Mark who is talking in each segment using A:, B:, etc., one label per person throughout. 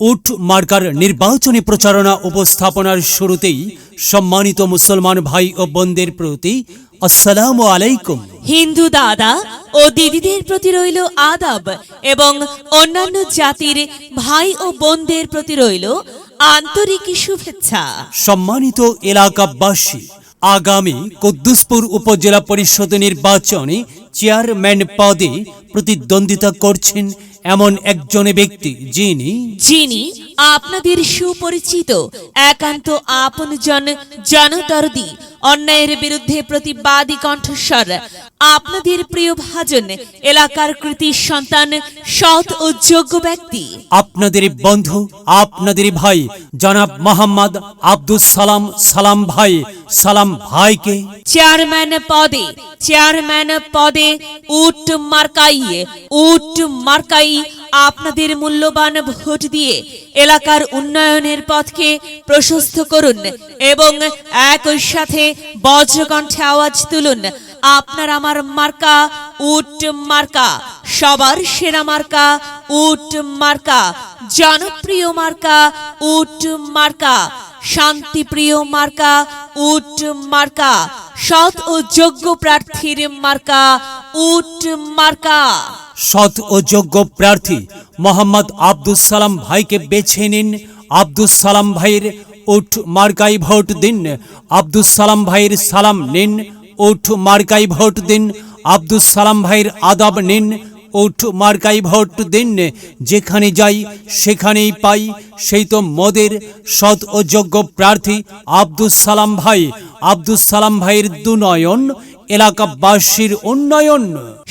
A: উট মার্কার নির্বাচনী প্রচারণা উপস্থাপনার শুরুতেই সম্মানিত মুসলমান ভাই ও বোনদের প্রতি আসসালামু আলাইকুম।
B: হিন্দু দাদা ও দিদিদের প্রতি রইল আদাব এবং অন্যান্য জাতির ভাই ও বোনদের প্রতি রইল আন্তরিক শুভেচ্ছা।
A: সম্মানিত এলাকাবাসী আগামী কুদ্দুসপুর উপজেলা পরিষদ নির্বাচনে চেয়ারম্যান পদে প্রতিদ্বন্দ্বিতা করছেন এমন একজন ব্যক্তি যিনি
B: যিনি আপনাদের সুপরিচিত একান্ত আপনজন জনদরদি অন্যায়ের বিরুদ্ধে প্রতিবাদী কণ্ঠস্বর। আপনাদের প্রিয় ভাজন এলাকার কৃতি সন্তান সৎ ও যোগ্য ব্যক্তি।
A: আপনাদের বন্ধু আপনাদের ভাই জনাব মোহাম্মদ আব্দুল সালাম সালাম ভাই সালাম ভাইকে।
B: চেয়ারম্যান পদে চেয়ারম্যান পদে উট মার্কাই উট মার্কাই আপনাদের মূল্যবান ভোট দিয়ে এলাকার উন্নয়নের পথকে প্রশস্ত করুন এবং একই সাথে বজ্রকণ্ঠে আওয়াজ তুলুন। আপনার আমার মার্কা, উট মার্কা, সবার সেরা মার্কা, উট মার্কা, জনপ্রিয় মার্কা, উট মার্কা। শান্তিপ্রিয় মার্কা, উট মার্কা, সৎ ও যোগ্য প্রার্থীর মার্কা, উট মার্কা।
A: সৎ ও যোগ্য প্রার্থী মোহাম্মদ আব্দুল সালাম ভাইকে বেছে নিন। আব্দুল সালাম ভাইয়ের উঠ মার্কাই ভোট দিন। আব্দুল সালাম ভাইয়ের সালাম নিন। উঠ মার্কাই ভোট দিন। আব্দুল সালাম ভাইয়ের আদাব নিন। উঠ মার্কাই ভোট দিন যেখানে যাই, সেখানেই পাই। সেই তো মদের সৎ ও যোগ্য প্রার্থী আব্দুল সালাম ভাই। আব্দুল সালাম ভাইয়ের দুনয়ন, এলাকাবাসীর উন্নয়ন।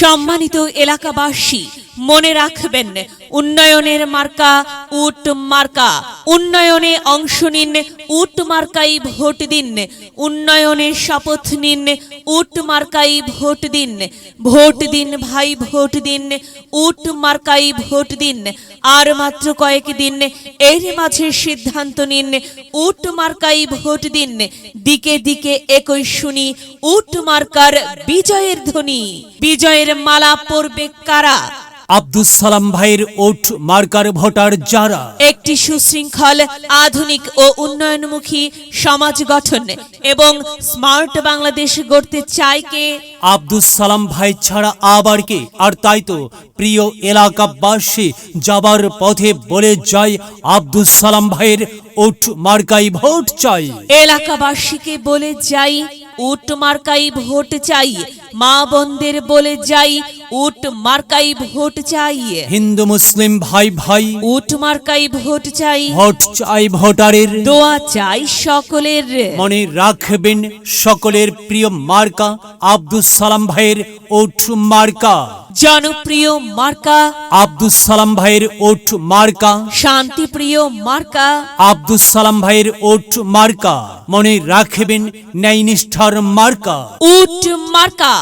B: সম্মানিত এলাকাবাসী মনে রাখবেন, উন্নয়নের মার্কা, উট মার্কা। উন্নয়নে অংশ নিন, উট মার্কাই ভোট দিন। উন্নয়নে শপথ নিন, উট মার্কাই ভোট দিন। ভোট দিন, ভাই, ভোট দিন, উট মার্কাই ভোট দিন। আর মাত্র কয়েক দিন, এর মাঝে সিদ্ধান্ত নিন, উট মার্কাই ভোট দিন। দিকে দিকে একই শুনি, উট মার্কার বিজয়ের ধ্বনি। বিজয়ের মালা পরবে কারা?
A: আব্দুল সালাম ভাইয়ের ওট মার্কার ভোটার যারা?
B: একটি সুশৃঙ্খল আধুনিক ও উন্নয়নমুখী সমাজ গঠন এবং স্মার্ট বাংলাদেশ গড়তে চায় কে?
A: আব্দুল সালাম ভাই ছাড়া আবার কে? আর তাই তো প্রিয় এলাকাবাসী যাবার পথে বলে যায় আব্দুল সালাম ভাইয়ের ওট মার্কাই ভোট চাই।
B: এলাকাবাসীকে বলে যাই উট মার্কাই ভোট চাই মা বোনদের বলে যাই উট মার্কাই ভোট চাই।
A: হিন্দু মুসলিম ভাই ভাই।
B: উট মার্কাই ভোট চাই।
A: ভোট চাই ভোটারের।
B: দোয়া চাই সকলের।
A: মনে রাখবেন সকলের প্রিয় মার্কা আব্দুল সালাম ভাইয়ের উট মার্কা।
B: জনপ্রিয় মার্কা
A: আব্দুল সালাম ভাইয়ের ওট মার্কা।
B: শান্তিপ্রিয় মার্কা
A: আব্দুল সালাম ভাইয়ের ওট মার্কা। মনে রাখবেন ন্যায় নিষ্ঠার মার্কা।
B: উট মার্কা।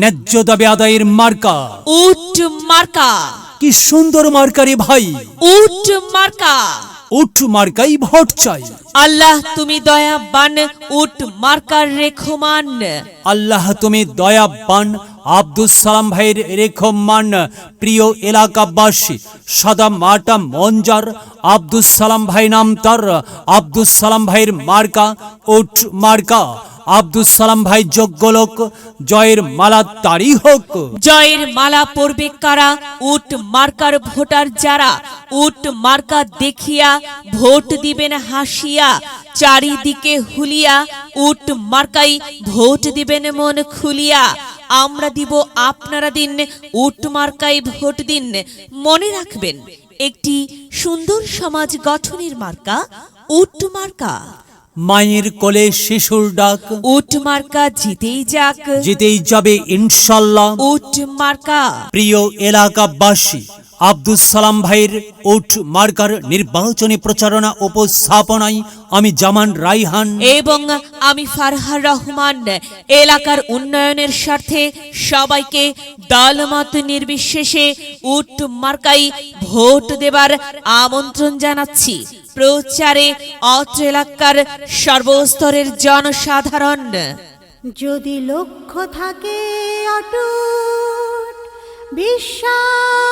A: ন্যায্য দাবি আদায়ের মার্কা।
B: উট মার্কা।
A: কি সুন্দর মার্কারে ভাই।
B: উট মার্কা।
A: উট মার্কাই ভোট চাই।
B: আল্লাহ তুমি দয়াবান উট মার্কার রেখমান।
A: আল্লাহ তুমি দয়াবান আব্দুল সালাম ভাইয়ের রেখমান প্রিয় এলাকাবাসী, সাদা মাটা মঞ্জার আব্দুল সালাম ভাই নাম তার। আব্দুল সালাম ভাইয়ের মার্কা উট মার্কা। আব্দুল সালাম ভাই যোগ্য লোক, জয়ের মালা তারই হোক।
B: জয়ের মালা পড়বে কারা? উট মার্কার ভোটার যারা? উট মার্কা দেখিয়া ভোট দিবেন হাসিয়া, চারিদিকে হুলিয়া উট মার্কাই ভোট দিবেন মন খুলিয়া। আমরা দিব আপনারা দিন উট মার্কাই ভোট দিন। মনে রাখবেন একটি সুন্দর সমাজ গঠনের মার্কা উট মার্কা।
A: মায়ের কোলে শিশুর ডাক।
B: উট মার্কা জিতেই যাক।
A: জিতেই যাবে ইনশাল্লাহ।
B: উট মার্কা।
A: প্রিয় এলাকাবাসী আব্দুল সালাম ভাইয়ের ওট মার্কার নির্বাচনী প্রচারণা উপস্থাপনায় আমি জামান রাইহান।
B: এবং আমি ফারহার রহমান এলাকার উন্নয়নের স্বার্থে সবাইকে দলমত নির্বিশেষে উট মার্কাই ভোট দেবার আমন্ত্রণ জানাচ্ছি। প্রচারে অত্র এলাকার সর্বস্তরের জনসাধারণ।
C: যদি লক্ষ্য থাকে অটুট বিশ্বাস